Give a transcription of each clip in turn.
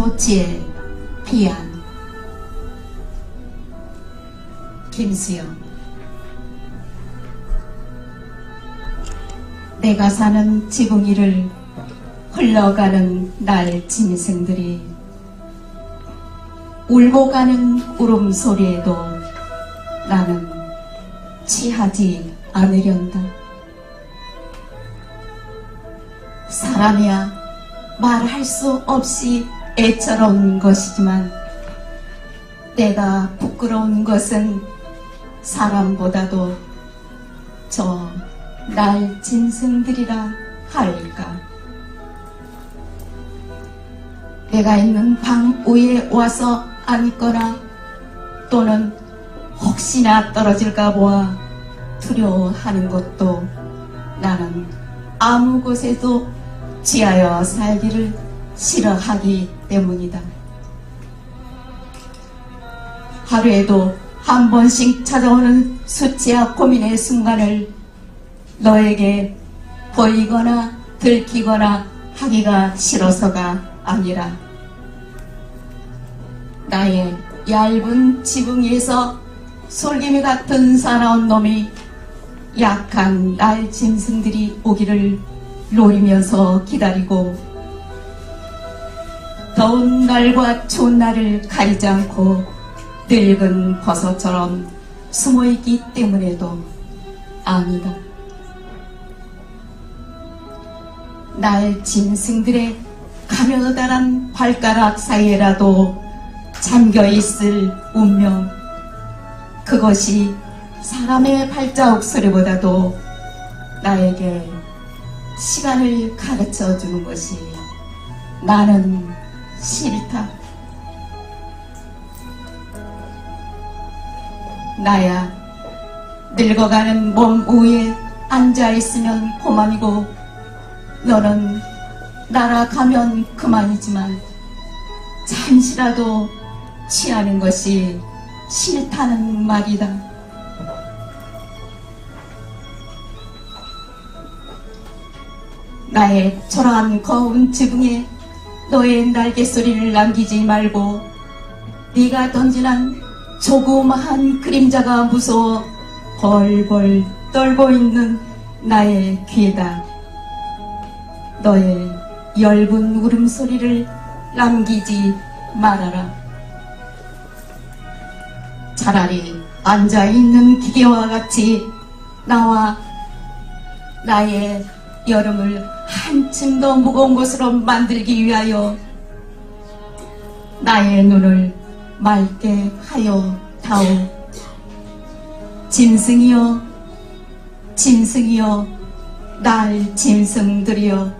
도치의 비안 김수영 내가 사는 지붕 위를 흘러가는 날 짐승들이 울고 가는 울음소리에도 나는 취하지 않으련다. 사람이야 말할 수 없이 애처로운 것이지만 내가 부끄러운 것은 사람보다도 저 날 짐승들이라 할까. 내가 있는 방 위에 와서 앉거나 또는 혹시나 떨어질까 보아 두려워하는 것도 나는 아무 곳에도 지하여 살기를 싫어하기 때문이다. 하루에도 한 번씩 찾아오는 수치와 고민의 순간을 너에게 보이거나 들키거나 하기가 싫어서가 아니라 나의 얇은 지붕 위에서 솔개미 같은 사나운 놈이 약한 날 짐승들이 오기를 노리면서 기다리고 더운 날과 추운 날을 가리지 않고 늙은 버섯처럼 숨어있기 때문에도 아니다. 날 짐승들의 가며다란 발가락 사이에라도 잠겨있을 운명 그것이 사람의 발자국 소리보다도 나에게 시간을 가르쳐 주는 것이 나는 싫다. 나야 늙어가는 몸 위에 앉아있으면 고맘이고 너는 날아가면 그만이지만 잠시라도 취하는 것이 싫다는 말이다. 나의 초라한 거운 지붕에 너의 날개 소리를 남기지 말고 네가 던지는 조그마한 그림자가 무서워 벌벌 떨고 있는 나의 귀에다 너의 엷은 울음소리를 남기지 말아라. 차라리 앉아있는 기계와 같이 나와 나의 여름을 한층 더 무거운 것으로 만들기 위하여 나의 눈을 맑게 하여 다오. 짐승이여, 짐승이여, 날 짐승들이여.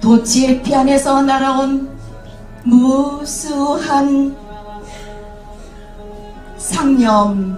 도치의 피 안에서 날아온 무수한 상념들이여.